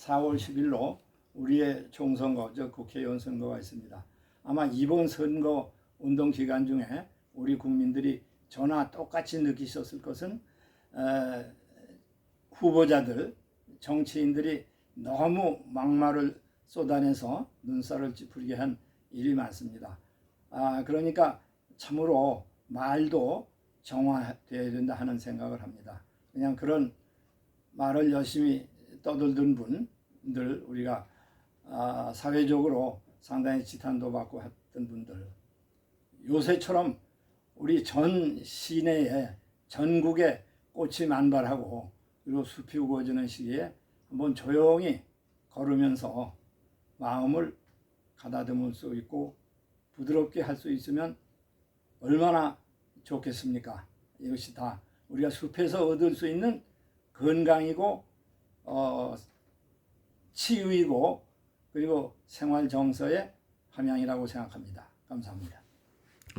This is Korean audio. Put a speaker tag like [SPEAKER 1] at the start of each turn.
[SPEAKER 1] 4월 10일로 우리의 총선거, 저 국회의원 선거가 있습니다. 아마 이번 선거 운동 기간 중에 우리 국민들이 저나 똑같이 느끼셨을 것은 에, 후보자들, 정치인들이 너무 막말을 쏟아내서 눈살을 찌푸리게 한 일이 많습니다. 아, 그러니까 참으로 말도 정화되어야 된다 하는 생각을 합니다. 그냥 그런 말을 열심히 떠들던 분들 우리가 아, 사회적으로 상당히 지탄도 받고 했던 분들 요새처럼 우리 전 시내에 전국에 꽃이 만발하고 그리고 숲이 우거지는 시기에 한번 조용히 걸으면서 마음을 가다듬을 수 있고 부드럽게 할 수 있으면 얼마나 좋겠습니까? 이것이 다 우리가 숲에서 얻을 수 있는 건강이고 어, 치유이고 그리고 생활 정서의 함양이라고 생각합니다. 감사합니다.